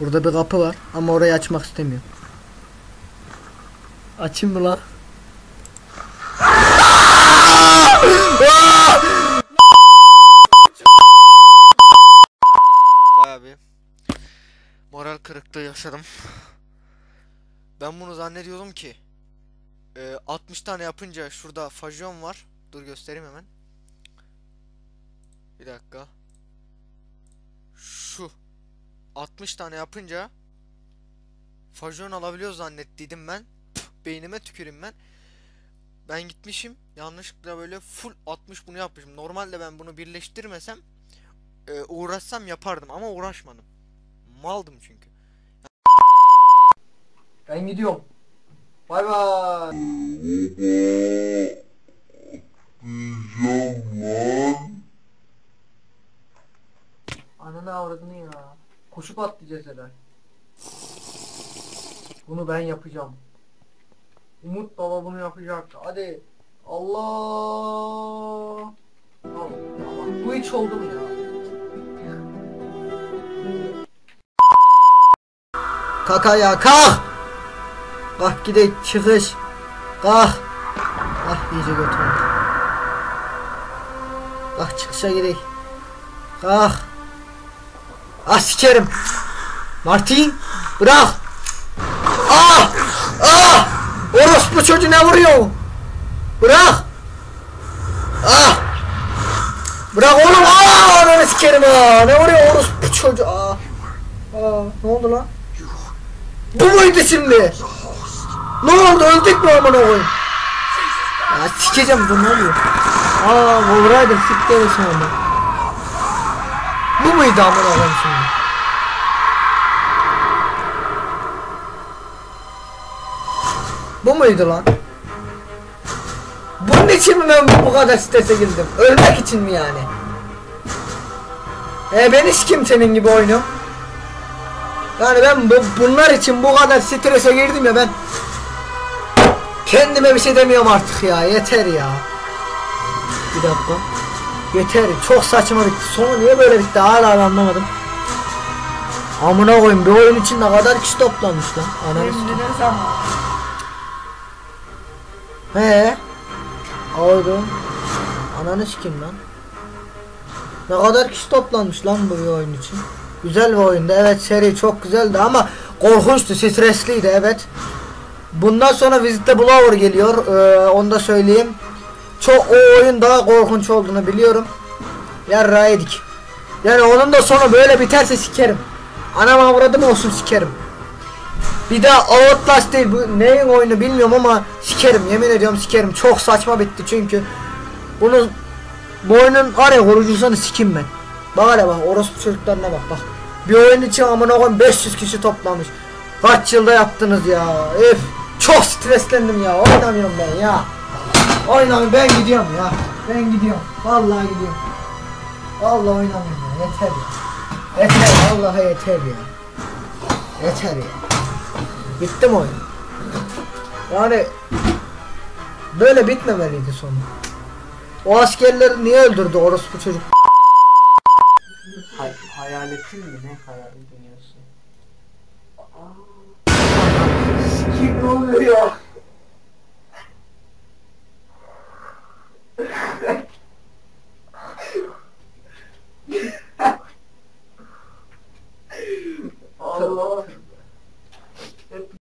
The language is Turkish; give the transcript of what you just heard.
Burada bir kapı var ama orayı açmak istemiyorum. Açayım mı lan? Bir moral kırıklığı yaşadım. Ben bunu zannediyordum ki e, 60 tane yapınca şurada fajon var. Dur göstereyim hemen. Bir dakika. Şu 60 tane yapınca fajon alabiliyor zannettiydim ben. Püh, beynime tüküreyim ben. Ben gitmişim yanlışlıkla böyle full 60 bunu yapmışım. Normalde ben bunu birleştirmesem e, uğraşsam yapardım ama uğraşmadım. Maldım çünkü. Ben gidiyorum. Bay bay. Ananı avradını ya. Koşup atlayacağız herhalde. Bunu ben yapacağım. Umut baba bunu yapacak. Hadi. Allah. Al, Allah. Bu hiç oldu mu ya? Kalk ayağa kalk. Kalk gidelim çıkış. Kalk. Ah iyice götürdüm. Kalk çıkışa gidelim. Kalk. Ah sikerim. Martin bırak. Ah! Ah! Orospu çocuğu ne vuruyor? Bırak. Ah! Bırak oğlum. Ah! Ananı sikerim ha. Ne vuruyor orospu çocuğu? Ah. Aa, ne oldu lan? Bu muydu şimdi? Ne oldu öldük mü amına koyayım? Ya sikeceğim bu ne oluyor? Aa Wolverine sikti evet sonunda. Bu muydu amına koyayım şimdi? Bu muydu lan? Bunun için mi ben bu kadar strese girdim? Ölmek için mi yani? E ben hiç kimsenin gibi oynuyorum. Yani ben bu, bunlar için bu kadar strese girdim ya ben kendime bir şey demiyorum artık ya yeter ya. Bir dakika. Yeter çok saçma bitti. Sonu niye böyle bitti hala anlamadım. Amına koyayım bir oyun için ne kadar kişi toplanmış lan. Ananı? He. Oldu. Ananı sikeyim lan. Ne kadar kişi toplanmış lan bu bir oyun için. Güzel bir oyundu. Evet seri çok güzeldi ama korkunçtu, stresliydi evet. Bundan sonra Visit the Blower geliyor. Ee, onu da söyleyeyim. Çok o oyun daha korkunç olduğunu biliyorum. Yarra yedik. Yani onun da sonu böyle biterse sikerim. Anam avradım olsun sikerim. Bir daha Outlast değil bu neyin oyunu bilmiyorum ama sikerim yemin ediyorum sikerim çok saçma bitti çünkü bunu bu oyunun var ya kurucusunu sikim ben Bak hele bak orospu çocuklarına bak bak Bir oyun için amına koyayım 500 kişi toplamış Kaç yılda yaptınız ya Öf çok streslendim ya oynamıyorum ben ya. Oynamıyorum ben gidiyorum ya. Ben gidiyorum vallahi gidiyorum. Vallahi oynamıyorum ya yeter ya. Yeter vallahi yeter ya. Yeter ya. Bitti mi oyun? Yani böyle bitmemeliydi sonu. O askerleri niye öldürdü orospu çocuk? Hay hayaletin mi? Ne hayalin Aleluya.